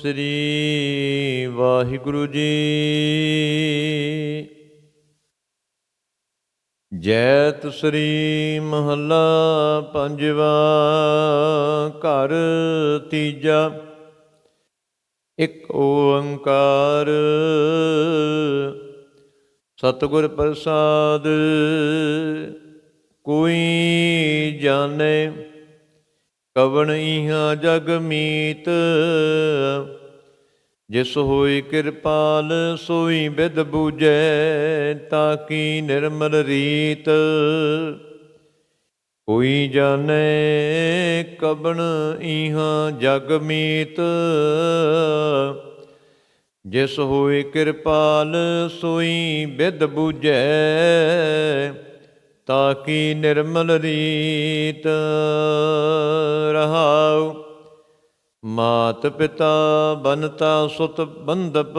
ਸ੍ਰੀ ਵਾਹਿਗੁਰੂ ਜੀ। ਜੈਤ ਸ੍ਰੀ ਮਹੱਲਾ ਪੰਜਵਾ ਘਰ ਤੀਜਾ। ਇੱਕ ਓੰਕਾਰ ਸਤਿਗੁਰ ਪ੍ਰਸਾਦ ਕੋਈ ਜਾਣੇ। ਕਵਣ ਇਹਾਂ ਜਗ ਮੀਤ। ਜਿਸ ਹੋਈ ਕਿਰਪਾਲ, ਸੋਈ ਬਿਦ ਤਾਂ ਤਾਕੀ ਨਿਰਮਲ ਰੀਤ। ਕੋਈ ਜਾਣੈ ਕਬਣ ਇਹਾਂ ਜਗ ਮੀਤ। ਜਿਸ ਹੋਈ ਕਿਰਪਾਲ, ਸੋਈ ਬਿਦ ਬੂਝੈ ਤਾਕੀ ਨਿਰਮਲ ਰੀਤ ਰਹਾਉ? ਮਾਤ ਪਿਤਾ ਬਨਤਾ ਸੁਤ ਬੰਦਪ,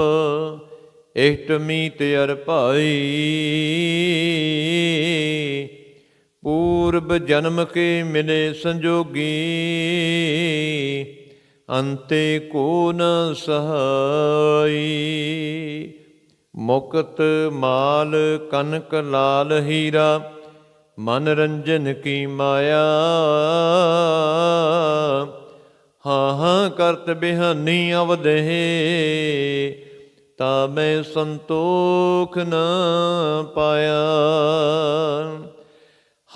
ਇਸ਼ਟ ਮੀਤ ਅਰ ਭਾਈ। ਪੂਰਬ ਜਨਮ ਕੇ ਮਿਲੇ ਸੰਜੋਗੀ, ਅੰਤੇ ਕੋ ਨ ਸਹਾਈ। ਮੁਕਤ ਮਾਲ ਕਨਕ ਲਾਲ ਹੀਰਾ ਮਨ ਰੰਜਨ ਕੀ ਮਾਇਆ? ਹਾਂ ਹਾਂ ਕਰਤ ਬਿਹਾਨੀ ਅਵਦਹਿ ਤਾ ਮੈਂ ਸੰਤੋਖ ਨਾ ਪਾਇਆ।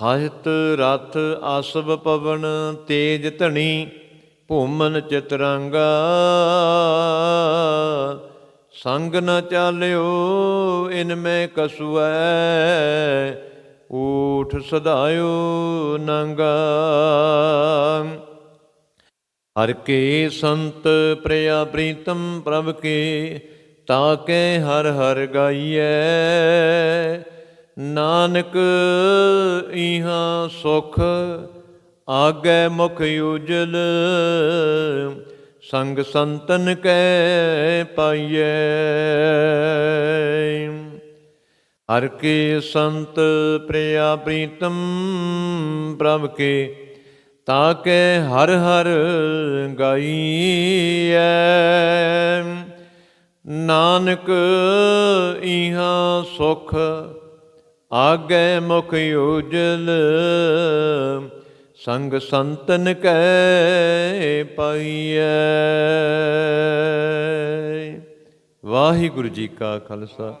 ਹਸਤ ਰਥ ਆਸਬ ਪਵਨ, ਤੇਜ ਧਣੀ ਭੂਮਨ ਚਤਰੰਗਾ। ਸੰਗ ਨ ਚਾਲਿਓ, ਇਨ ਮੈਂ ਕਸੁਐ ਊਠ ਸਦਾਇਓ ਨੰਗਾ। ਹਰ ਕੇ ਸੰਤ ਪ੍ਰਿਆ ਪ੍ਰੀਤਮ ਪ੍ਰਭ ਕੇ, ਤਾਕੇ ਹਰ ਹਰ ਗਾਈਐ। ਨਾਨਕ ਇਹਾਂ ਸੁਖ, ਆਗੇ ਮੁਖ ਉਜਲ। ਸੰਗ ਸੰਤਨ ਕੈ ਪਾਈਐ। ਹਰ ਕੇ ਸੰਤ ਪ੍ਰਿਆ ਪ੍ਰੀਤਮ ਪ੍ਰਭ ਕੇ ਤਾਕੇ ਹਰ ਹਰ ਗਾਈਐ। ਨਾਨਕ ਇਹਾਂ ਸੁਖ ਆਗੇ ਮੁਖ ਉਜਲ, ਸੰਗ ਸੰਤਨ ਕੈ ਪਾਈਐ। ਵਾਹਿਗੁਰੂ ਜੀ ਕਾ ਖਾਲਸਾ।